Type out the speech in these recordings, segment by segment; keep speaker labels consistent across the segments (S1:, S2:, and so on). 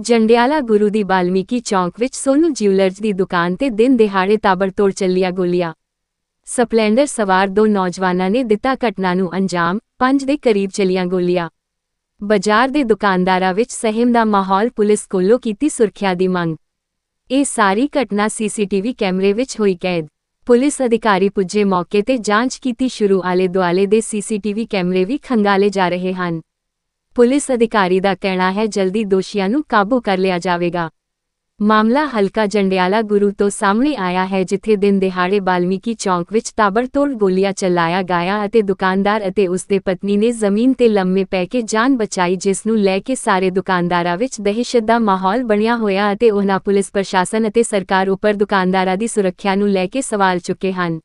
S1: ਜੰਡਿਆਲਾ ਗੁਰੂ ਦੀ ਬਾਲਮੀਕੀ ਚੌਂਕ ਵਿੱਚ ਸੋਨੂ ਜਿਊਲਰਜ਼ ਦੀ ਦੁਕਾਨ ਤੇ ਦਿਨ ਦਿਹਾੜੇ ਤਾਬੜਤੋੜ ਚੱਲੀਆਂ ਗੋਲੀਆਂ। ਸਪਲੈਂਡਰ ਸਵਾਰ ਦੋ ਨੌਜਵਾਨਾਂ ਨੇ ਦਿੱਤਾ ਘਟਨਾ ਨੂੰ ਅੰਜਾਮ, ਪੰਜ ਦੇ ਕਰੀਬ ਚੱਲੀਆਂ ਗੋਲੀਆਂ। ਬਾਜ਼ਾਰ ਦੇ ਦੁਕਾਨਦਾਰਾਂ ਵਿੱਚ ਸਹਿਮ ਦਾ ਮਾਹੌਲ ਪੁਲਿਸ ਕੋਲੋਂ ਕੀਤੀ ਸੁਰੱਖਿਆ ਦੀ ਮੰਗ। ਇਹ ਸਾਰੀ ਘਟਨਾ ਸੀਸੀਟੀਵੀ ਕੈਮਰੇ ਵਿੱਚ ਹੋਈ ਕੈਦ। ਪੁਲਿਸ ਅਧਿਕਾਰੀ ਪੁੱਜੇ ਮੌਕੇ ਤੇ ਜਾਂਚ ਕੀਤੀ ਸ਼ੁਰੂ ਆਲੇ ਦੁਆਲੇ ਦੇ ਸੀਸੀਟੀਵੀ ਕੈਮਰੇ ਵੀ ਖੰਗਾਲੇ ਜਾ ਰਹੇ ਹਨ। ਪੁਲਿਸ ਅਧਿਕਾਰੀ ਦਾ ਕਹਿਣਾ ਹੈ, ਜਲਦੀ ਦੋਸ਼ੀਆਂ ਨੂੰ ਕਾਬੂ ਕਰ ਲਿਆ ਜਾਵੇਗਾ। ਮਾਮਲਾ ਹਲਕਾ ਜੰਡਿਆਲਾ ਗੁਰੂ ਤੋਂ ਸਾਹਮਣੇ ਆਇਆ ਹੈ, ਜਿੱਥੇ ਦਿਨ ਦਿਹਾੜੇ ਬਾਲਮੀਕੀ ਚੌਂਕ ਵਿੱਚ ਤਾਬੜਤੋੜ ਗੋਲੀਆਂ ਚਲਾਇਆ ਗਿਆ ਅਤੇ ਦੁਕਾਨਦਾਰ ਅਤੇ ਉਸਦੇ ਪਤਨੀ ਨੇ ਜ਼ਮੀਨ ਤੇ ਲੰਮੇ ਪੈ ਕੇ ਜਾਨ ਬਚਾਈ, ਜਿਸ ਨੂੰ ਲੈ ਕੇ ਸਾਰੇ ਦੁਕਾਨਦਾਰਾਂ ਵਿੱਚ ਦਹਿਸ਼ਤ ਦਾ ਮਾਹੌਲ ਬਣਿਆ ਹੋਇਆ ਅਤੇ ਉਹਨਾਂ ਪੁਲਿਸ ਪ੍ਰਸ਼ਾਸਨ ਅਤੇ ਸਰਕਾਰ ਉੱਪਰ ਦੁਕਾਨਦਾਰਾਂ ਦੀ ਸੁਰੱਖਿਆ ਨੂੰ ਲੈ ਕੇ ਸਵਾਲ ਚੁੱਕੇ ਹਨ।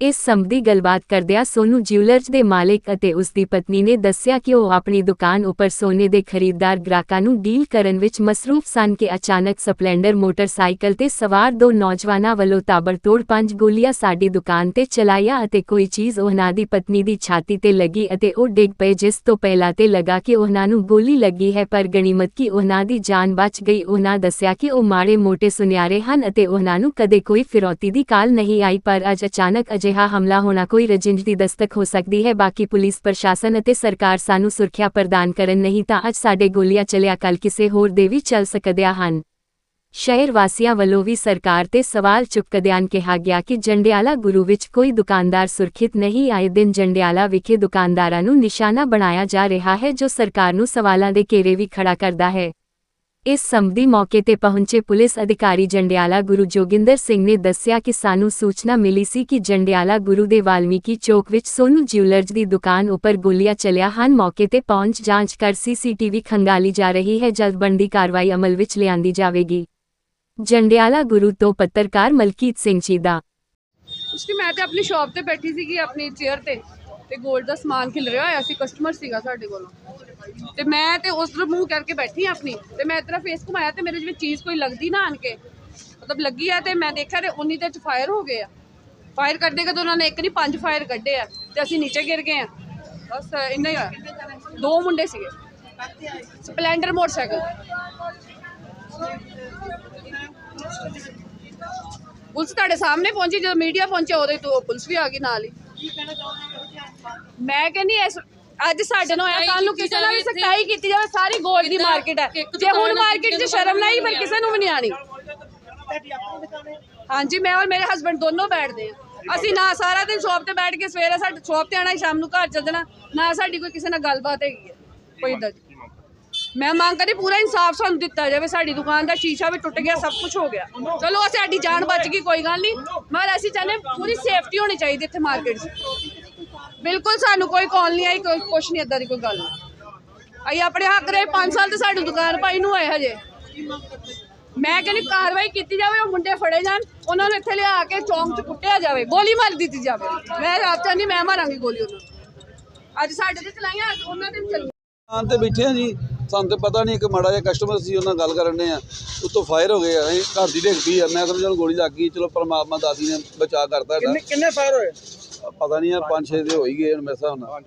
S1: ਇਸ ਸੰਬੰਧੀ ਗੱਲਬਾਤ ਕਰਦਿਆਂ ਸੋਨੂ ਜਿਊਲਰਜ਼ ਦੇ ਮਾਲਕ ਅਤੇ ਉਸ ਦੀ ਪਤਨੀ ਨੇ ਦੱਸਿਆ ਕਿ ਉਹ ਆਪਣੀ ਦੁਕਾਨ ਉੱਪਰ ਸੋਨੇ ਦੇ ਖਰੀਦਦਾਰ ਗ੍ਰਾਹਕਾਂ ਨੂੰ ਡੀਲ ਕਰਨ ਵਿੱਚ ਮਸਰੂਫ ਸਨ ਕਿ ਅਚਾਨਕ ਸਪਲੈਂਡਰ ਮੋਟਰਸਾਈਕਲ ਤੇ ਸਵਾਰ ਦੋ ਨੌਜਵਾਨਾਂ ਵੱਲੋਂ ਤਾਬੜਤੋੜ ਪੰਜ ਗੋਲੀਆਂ ਸਾਡੀ ਦੁਕਾਨ ਤੇ ਚਲਾਇਆ ਅਤੇ ਕੋਈ ਚੀਜ਼ ਉਹਨਾਂ ਦੀ ਪਤਨੀ ਦੀ ਛਾਤੀ ਤੇ ਲੱਗੀ ਅਤੇ ਉਹ ਡਿੱਗ ਪਏ, ਜਿਸ ਤੋਂ ਪਹਿਲਾਂ ਤੇ ਲੱਗਾ ਕਿ ਉਹਨਾਂ ਨੂੰ ਗੋਲੀ ਲੱਗੀ ਹੈ, ਪਰ ਗਣੀਮਤ ਕਿ ਉਹਨਾਂ ਦੀ ਜਾਨ ਬਚ ਗਈ। ਉਹਨਾਂ ਦੱਸਿਆ ਕਿ ਉਹ ਮਾੜੇ ਮੋਟੇ ਸੁਨਿਆਰੇ ਹਨ ਅਤੇ ਉਹਨਾਂ ਨੂੰ ਕਦੇ ਕੋਈ ਫਿਰੌਤੀ ਦੀ ਕਾਲ ਨਹੀਂ ਆਈ, ਪਰ ਅੱਜ ਅਚਾਨਕ ਅਜਿਹਾ ਹਮਲਾ ਹੋਣਾ ਕੋਈ ਰਜਿੰਦ ਦੀ ਦਸਤਕ ਹੋ ਸਕਦੀ ਹੈ। ਬਾਕੀ ਪੁਲਿਸ, ਪ੍ਰਸ਼ਾਸਨ ਅਤੇ ਸਰਕਾਰ ਸਾਨੂੰ ਸੁਰੱਖਿਆ ਪ੍ਰਦਾਨ ਕਰਨ ਨਹੀਂ ਤਾਂ ਅੱਜ ਸਾਡੇ ਗੋਲੀਆਂ ਚੱਲਿਆ ਕੱਲ ਕਿਸੇ ਹੋਰ ਦੇ ਵੀ ਚੱਲ ਸਕਦਿਆਂ ਹਨ। ਸ਼ਹਿਰ ਵਾਸੀਆਂ ਵੱਲੋਂ ਵੀ ਸਰਕਾਰ ਤੇ ਸਵਾਲ ਚੁੱਕਦਿਆਂ ਕਿਹਾ ਗਿਆ ਕਿ ਜੰਡਿਆਲਾ ਗੁਰੂ ਵਿੱਚ ਕੋਈ ਦੁਕਾਨਦਾਰ ਸੁਰੱਖਿਅਤ ਨਹੀਂ। ਆਏ ਦਿਨ ਜੰਡਿਆਲਾ ਵਿਖੇ ਦੁਕਾਨਦਾਰਾਂ ਨੂੰ ਨਿਸ਼ਾਨਾ ਬਣਾਇਆ ਜਾ ਰਿਹਾ ਹੈ, ਜੋ ਸਰਕਾਰ ਨੂੰ ਸਵਾਲਾਂ ਦੇ ਘੇਰੇ ਵੀ ਖੜਾ ਕਰਦਾ ਹੈ। ਇਸ ਸੰਬੰਧੀ ਮੌਕੇ ਤੇ ਪਹੁੰਚੇ ਪੁਲਿਸ ਅਧਿਕਾਰੀ ਜੰਡਿਆਲਾ ਗੁਰੂ ਜੋਗਿੰਦਰ ਸਿੰਘ ਨੇ ਦੱਸਿਆ ਕਿ ਸਾਨੂੰ ਸੂਚਨਾ ਮਿਲੀ ਸੀ ਕਿ ਜੰਡਿਆਲਾ ਗੁਰੂ ਦੇ ਵਾਲਮੀਕੀ ਚੌਕ ਵਿੱਚ ਸੋਨੂ ਜਿਊਲਰਜ਼ ਦੀ ਦੁਕਾਨ ਉੱਪਰ ਗੋਲੀਆਂ ਚੱਲਿਆ ਹਨ। ਮੌਕੇ ਤੇ ਪਹੁੰਚ ਜਾਂਚ ਕਰ ਸੀਸੀਟੀਵੀ ਖੰਗਾਲੀ ਜਾ ਰਹੀ ਹੈ। ਜਲਦ ਬਣਦੀ ਕਾਰਵਾਈ ਅਮਲ ਵਿੱਚ ਲਿਆਂਦੀ ਜਾਵੇਗੀ। ਜੰਡਿਆਲਾ ਗੁਰੂ ਤੋਂ ਪੱਤਰਕਾਰ ਮਲਕੀਤ ਸਿੰਘ ਚੀਦਾ
S2: ਉਸ ਮੈਂ ਤੇ ਆਪਣੀ ਸ਼ਾਪ ਤੇ ਬੈਠੀ ਸੀਗੀ, ਆਪਣੀ ਚੇਅਰ ਤੇ। ਤੇ 골ਡ ਦਾ ਸਮਾਨ ਖਿਲ ਰਿਹਾ ਹੋਇਆ ਸੀ ਕਸਟਮਰ ਸੀਗਾ ਸਾਡੇ ਕੋਲੋਂ। ਤੇ ਮੈਂ ਤੇ ਉਸ ਤਰ੍ਹਾਂ ਮੂੰਹ ਕਰਕੇ ਬੈਠੀ ਆਪਣੀ, ਤੇ ਮੈਂ ਇਤਰਾ ਫੇਸ ਘੁਮਾਇਆ ਤੇ ਮੇਰੇ ਜਿਵੇਂ ਚੀਜ਼ ਕੋਈ ਲੱਗਦੀ ਨਾ ਆਣ ਕੇ। ਮਤਲਬ ਲੱਗੀ ਆ ਤੇ ਮੈਂ ਦੇਖਿਆ ਤੇ ਉਨੀ ਦੇ ਚ ਫਾਇਰ ਹੋ ਗਏ ਆ। ਫਾਇਰ ਕਰਦੇ ਕਦੋਂ ਉਹਨਾਂ ਨੇ, ਇੱਕ ਨਹੀਂ, ਪੰਜ ਫਾਇਰ ਕੱਢੇ ਆ ਤੇ ਅਸੀਂ ਨੀਚੇ ਗਿਰ ਗਏ ਆ। ਬਸ ਇੰਨਾ ਹੀ ਹੋਇਆ। ਦੋ ਮੁੰਡੇ ਸੀਗੇ। ਸਪਲੈਂਡਰ ਮੋਟਰਸਾਈਕਲ ਪੁਲਿਸ ਤੁਹਾਡੇ ਸਾਹਮਣੇ ਪਹੁੰਚੀ, ਜਦੋਂ ਮੀਡੀਆ ਪਹੁੰਚਿਆ ਉਹਦੇ ਤੋਂ ਪੁਲਿਸ ਵੀ ਆ ਗਈ ਨਾਲ ਹੀ। ਮੈਂ ਕਹਿੰਦੀ ਇਸ ਅੱਜ ਸਾਡੇ ਨਾਲ ਹੋਇਆ ਕੱਲ ਨੂੰ ਕਿਸੇ ਨਾਲ ਵੀ ਸਖਤਾਈ ਕੀਤੀ ਜਾਵੇ ਸਾਰੀ ਗੋਲਡ ਦੀ ਮਾਰਕੀਟ ਹੈ। ਜੇ ਹੁਣ ਮਾਰਕੀਟ 'ਚ ਸ਼ਰਮ ਨਹੀਂ ਫਿਰ ਕਿਸੇ ਨੂੰ ਵੀ ਨਹੀਂ ਆਣੀ ਹਾਂਜੀ ਮੈਂ ਔਰ ਮੇਰੇ ਹਸਬੰਡ ਦੋਨੋਂ ਬੈਠਦੇ ਆ ਅਸੀਂ ਨਾ ਸਾਰਾ ਦਿਨ ਸ਼ਾਪ ਤੇ ਬੈਠ ਕੇ ਸਵੇਰੇ ਸਾਡੇ ਸ਼ਾਪ ਤੇ ਆਣਾ ਸ਼ਾਮ ਨੂੰ ਘਰ ਚੱਲ ਜਾਣਾ। ਨਾ ਸਾਡੀ ਕੋਈ ਕਿਸੇ ਨਾਲ ਗੱਲਬਾਤ ਹੈਗੀ ਹੈ। ਕੋਈ ਏਦਾਂ ਦੀ। ਮੈਂ ਮੰਗ ਕਰੀ ਪੂਰਾ ਇਨਸਾਫ ਸਾਨੂੰ ਦਿੱਤਾ ਜਾਵੇ ਸਾਡੀ ਦੁਕਾਨ ਦਾ ਸ਼ੀਸ਼ਾ ਵੀ ਟੁੱਟ ਗਿਆ ਸਭ ਕੁਝ ਹੋ ਗਿਆ। ਚਲੋ ਸਾਡੀ ਜਾਨ ਬਚ ਗਈ ਕੋਈ ਗੱਲ ਨਹੀਂ। ਮਗਰ ਅਸੀਂ ਚਾਹੁੰਦੇ ਪੂਰੀ ਸੇਫਟੀ ਹੋਣੀ ਚਾਹੀਦੀ ਇੱਥੇ ਮਾਰਕੀਟ 'ਚ। ਬਿਲਕੁਲ ਸਾਨੂੰ ਕੋਈ ਕਾਲ ਨਹੀਂ ਆਈ ਕੋਈ ਕੁਛ ਨਹੀਂ ਏਦਾਂ ਦੀ ਕੋਈ ਗੱਲ ਨਹੀਂ। ਅਸੀਂ ਆਪਣੇ ਹੱਕ ਰਹੇ 5 ਸਾਲ ਤੇ ਸਾਡੀ ਦੁਕਾਨ ਪਾਈ ਨੂੰ ਹੋਏ ਹਜੇ। ਮੈਂ ਕਹਿੰਦੀ ਕਾਰਵਾਈ ਕੀਤੀ ਜਾਵੇ ਉਹ ਮੁੰਡੇ ਫੜੇ ਜਾਣ ਉਹਨਾਂ ਨੂੰ ਇੱਥੇ ਲਿਆ ਕੇ ਚੌਂਕ 'ਚ ਕੁੱਟਿਆ ਜਾਵੇ ਗੋਲੀ ਮਾਰ ਦਿੱਤੀ ਜਾਵੇ। ਮੈਂ ਆਪ ਚਾਹੁੰਦੀ ਮੈਂ ਮਾਰਾਂਗੀ ਗੋਲੀ ਉਹਨਾਂ ਅੱਜ ਸਾਡੇ ਤੇ ਚਲਾਈਆਂ ਉਹਨਾਂ ਤੇ ਵੀ ਚੱਲੀਆਂ
S3: ਦੁਕਾਨ ਤੇ ਬੈਠੇ ਆ ਜੀ ਸਾਨੂੰ ਤੇ ਪਤਾ ਨਹੀਂ ਇੱਕ ਮਾੜਾ ਜਿਹਾ ਕਸਟਮਰ ਸੀ ਉਹਨਾਂ ਨਾਲ ਗੱਲ ਕਰਨ ਦੇ ਆ। ਉੱਤੋਂ ਫਾਇਰ ਹੋ ਗਏ ਆ ਅਸੀਂ ਘਰ ਦੀ ਡਿੱਗ ਪਈ ਆ ਮੈਂ ਸਮਝਿਆ ਚਲੋ ਗੋਲੀ ਲੱਗ ਗਈ ਚਲੋ ਪਰਮਾਤਮਾ ਦਾਦੀ ਨੇ ਬਚਾ ਕਰਤਾ
S4: ਕਿੰਨੇ ਕਿੰਨੇ ਫਾਇਰ ਹੋਏ?
S3: ਪਤਾ ਨਹੀਂ ਆ ਪੰਜ ਛੇ ਦੇ ਹੋ ਹੀ ਗਏ ਹੁਣ ਮੇਰੇ ਹਿਸਾਬ ਨਾਲ।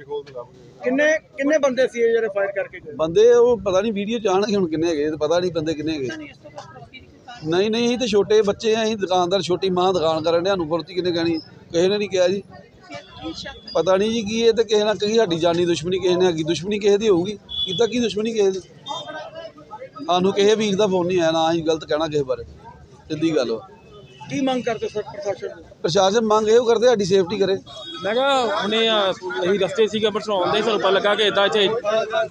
S4: ਕਿੰਨੇ ਕਿੰਨੇ ਬੰਦੇ ਸੀ ਇਹ ਜਿਹੜੇ ਫਾਇਰ ਕਰਕੇ ਗਏ?
S3: ਬੰਦੇ ਉਹ ਪਤਾ ਨਹੀਂ ਵੀਡੀਓ ਚ ਆਣਗੇ ਹੁਣ ਕਿੰਨੇ ਹੈਗੇ ਤੇ ਪਤਾ ਨਹੀਂ ਬੰਦੇ ਕਿੰਨੇ ਹੈਗੇ। ਨਹੀਂ ਨਹੀਂ ਅਸੀਂ ਤੇ ਛੋਟੇ ਬੱਚੇ ਆ ਅਸੀਂ ਦੁਕਾਨਦਾਰ ਛੋਟੀ ਮਾਂ ਦੁਕਾਨ ਕਰਨ ਦੇ ਸਾਨੂੰ ਫੁਰਤੀ ਕਿੰਨੇ ਕਹਿਣੀ। ਕਿਸੇ ਨੇ ਨਹੀਂ ਕਿਹਾ ਜੀ। ਪਤਾ ਨਹੀਂ ਜੀ ਕੀ ਇਹ ਤੇ ਕਿਸੇ ਨਾਲ ਕਹੀ ਸਾਡੀ ਜਾਨੀ ਦੁਸ਼ਮਣੀ ਕਿਸੇ ਨੇ ਹੈਗੀ ਦੁਸ਼ਮਣੀ ਕਿਸੇ ਦੀ ਹੋਊਗੀ। ਕਿੱਦਾਂ ਕੀ ਦੁਸ਼ਮਣੀ ਕਿਸੇ ਦੀ? ਸਾਨੂੰ ਕਿਸੇ ਵੀਰ ਦਾ ਫੋਨ ਨਹੀਂ ਆਇਆ ਨਾ ਅਸੀਂ ਗਲਤ ਕਹਿਣਾ ਕਿਸੇ ਬਾਰੇ। ਸਿੱਧੀ ਗੱਲ ਵਾ।
S4: ਕੀ ਮੰਗ ਕਰਦੇ ਸਰ ਪ੍ਰਸ਼ਾਸਨ ਨੂੰ?
S3: ਪ੍ਰਸ਼ਾਸਨ ਮੰਗ ਇਹੋ ਕਰਦੇ ਸਾਡੀ ਸੇਫਟੀ ਕਰੇ।
S5: ਮੈਂ ਕਿਹਾ ਹੁਣੇ ਆ ਅਸੀਂ ਰਸਤੇ ਸੀਗਾ ਪਰ ਆਉਂਦੇ ਸਾਨੂੰ ਪਤਾ ਲੱਗਾ ਕਿ ਇਦਾਂ ਇੱਥੇ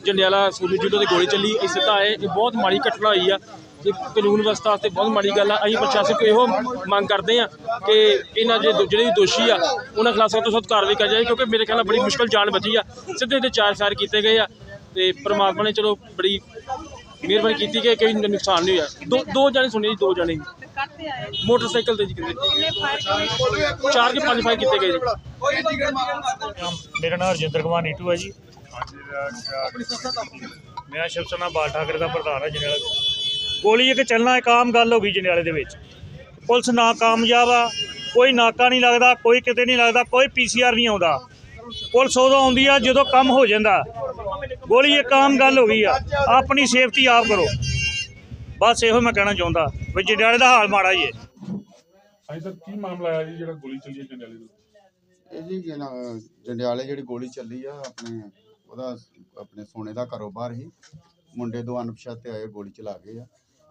S5: ਜੰਡਿਆਲਾ ਸੂਲੀ ਜੁੱਡੋ ਦੀ ਗੋਲੀ ਚੱਲੀ ਇਸ ਸਿੱਧਾ ਆਏ ਇਹ ਬਹੁਤ ਮਾੜੀ ਘਟਨਾ ਹੋਈ ਆ। ਤੇ ਕਾਨੂੰਨ ਵਿਵਸਥਾ ਵਾਸਤੇ ਬਹੁਤ ਮਾੜੀ ਗੱਲ ਆ। ਅਸੀਂ ਪ੍ਰਸ਼ਾਸਨ ਕੋਲ ਇਹੋ ਮੰਗ ਕਰਦੇ ਆ ਕਿ ਇਹਨਾਂ ਦੇ ਜਿਹੜੇ ਵੀ ਦੋਸ਼ੀ ਆ ਉਹਨਾਂ ਖਿਲਾਫ ਸਖਤ ਤੋਂ ਸਖਤ ਕਾਰਵਾਈ ਕਰ ਜਾਏ ਕਿਉਂਕਿ ਮੇਰੇ ਖਿਆਲ ਨਾਲ ਬੜੀ ਮੁਸ਼ਕਲ ਜਾਨ ਬਚੀ ਆ। ਸਿੱਧੇ ਤੇ ਚਾਰ ਫਾਇਰ ਕੀਤੇ ਗਏ ਆ ਤੇ ਪ੍ਰਮਾਤਮਾ ਨੇ ਚਲੋ ਬੜੀ ਮਿਹਰਬਾਨੀ ਕੀਤੀ ਕਿ ਕੋਈ ਨੁਕਸਾਨ ਨਹੀਂ ਹੋਇਆ। ਦੋ ਦੋ ਜਾਣੇ ਸੁਣੇ ਜੀ ਦੋ ਜਾਣੇ। ਮੋਟਰਸਾਈਕਲ ਤੇ ਜੀ ਕਿਤੇ। ਚਾਰ ਕੇ ਪੰਜ ਫਾਇਰ ਕੀਤੇ ਗਏ ਜੀ।
S6: ਮੇਰਾ ਨਾਮ ਰਜਿੰਦਰ ਕੁਮਾਰ ਨੀਟੂ ਹੈ ਜੀ। ਮੈਂ ਸ਼ਿਵ ਸੈਨਾ ਬਾਲ ਠਾਕਰੇ ਦਾ ਪ੍ਰਧਾਨ ਹਾਂ ਜਨਰਲ। ਗੋਲੀ ਇੱਕ ਚੱਲਣਾ ਇੱਕ ਆਮ ਗੱਲ ਹੋ ਗਈ ਜੰਡਿਆਲੇ ਦੇ ਵਿੱਚ। ਪੁਲਿਸ ਨਾ ਕਾਮਯਾਬ ਆ ਕੋਈ ਨਾਕਾ ਨਹੀਂ ਲੱਗਦਾ ਕੋਈ ਕਿਤੇ ਨਹੀਂ ਲੱਗਦਾ ਕੋਈ ਪੀਸੀਆਰ ਨਹੀਂ ਆਉਂਦਾ। ਪੁਲਿਸ ਉਦੋਂ ਆਉਂਦੀ ਆ ਜਦੋਂ ਕੰਮ ਹੋ ਜਾਂਦਾ। ਗੋਲੀ ਇੱਕ ਆਮ ਗੱਲ ਹੋ ਗਈ ਆ। ਆਪਣੀ ਸੇਫਟੀ ਆਪ ਕਰੋ। ਬਸ ਇਹੋ ਮੈਂ ਕਹਿਣਾ ਚਾਹੁੰਦਾ ਵੀ ਜੰਡਿਆਲੇ ਦਾ ਹਾਲ ਮਾੜਾ ਹੀ ਹੈ
S7: ਹਾਂਜੀ ਸਰ ਕੀ ਮਾਮਲਾ ਆਇਆ ਜੀ ਜਿਹੜਾ ਗੋਲੀ ਚੱਲੀ ਹੈ ਜੰਡਿਆਲੇ ਦੇ
S8: ਇਹ ਜੀ ਜਨਾ- ਜੰਡਿਆਲੇ ਜਿਹੜੀ ਗੋਲੀ ਚੱਲੀ ਆ ਆਪਣੇ ਉਹਦਾ ਆਪਣੇ ਸੋਨੇ ਦਾ ਕਾਰੋਬਾਰ ਸੀ। ਮੁੰਡੇ ਦੋ ਅਣਪਛਾਤੇ ਆਏ ਗੋਲੀ ਚਲਾ ਗਏ ਆ।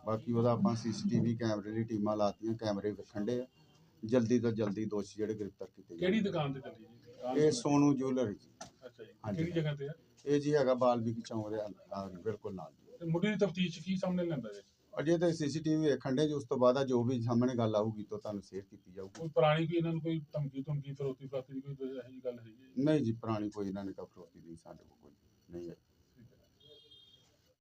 S8: ਬਾਕੀ ਉਹਦਾ ਆਪਾਂ ਸੀਸੀਟੀਵੀ ਕੈਮਰੇ ਦੀ ਟੀਮਾਂ ਲਾਤੀਆਂ ਕੈਮਰੇ ਵੇਖਣ ਦੇ ਆ। ਜਲਦੀ ਤੋਂ ਜਲਦੀ ਦੋਸ਼ੀ ਜਿਹੜੇ ਗ੍ਰਿਫਤਾਰ ਕੀਤੇ
S7: ਕਿਹੜੀ ਦੁਕਾਨ ਤੇ ਚੱਲੀ ਜੀ?
S8: ਇਹ ਸੋਨੂ ਜੁਐਲਰ ਜੀ।
S7: ਅੱਛਾ ਜੀ।
S8: ਹਾਂਜੀ।
S7: ਕਿਹੜੀ ਜਗ੍ਹਾ ਤੇ ਹੈ
S8: ਇਹ ਜੀ ਹੈਗਾ ਬਾਲਮੀਕੀ ਚੌਂਕ ਦੇ ਬਿਲਕੁਲ ਨਾਲ
S7: ਤੇ ਮੁੱਢਲੀ ਦੀ ਤਫਤੀਸ਼ ਕੀ ਸਾਹਮਣੇ ਲੈਂਦਾ ਜੀ?
S8: ਅਜੇ ਤਾਂ ਸੀਸੀਟੀਵੀ ਵੇਖਣ ਦੇ ਜੀ ਉਸ ਤੋਂ ਬਾਅਦ ਆ ਜੋ ਵੀ ਸਾਹਮਣੇ ਗੱਲ ਆਊਗੀ ਤਾਂ ਤੁਹਾਨੂੰ ਸ਼ੇਅਰ ਕੀਤੀ ਜਾਊਗੀ।
S7: ਕੋਈ ਪੁਰਾਣੀ ਕੋਈ ਇਹਨਾਂ ਨੂੰ ਕੋਈ ਧਮਕੀ ਧਮਕੀ ਫਰੋਤੀ ਫਰਾਤੀ ਦੀ ਕੋਈ ਇਹੋ ਜਿਹੀ ਗੱਲ ਹੈ
S8: ਨਹੀਂ ਜੀ ਪੁਰਾਣੀ ਕੋਈ ਇਹਨਾਂ ਨੇ ਕਫਰੋਤੀ ਨਹੀਂ ਸਾਡੇ ਕੋਲ ਕੋਈ ਨਹੀਂ ਹੈ।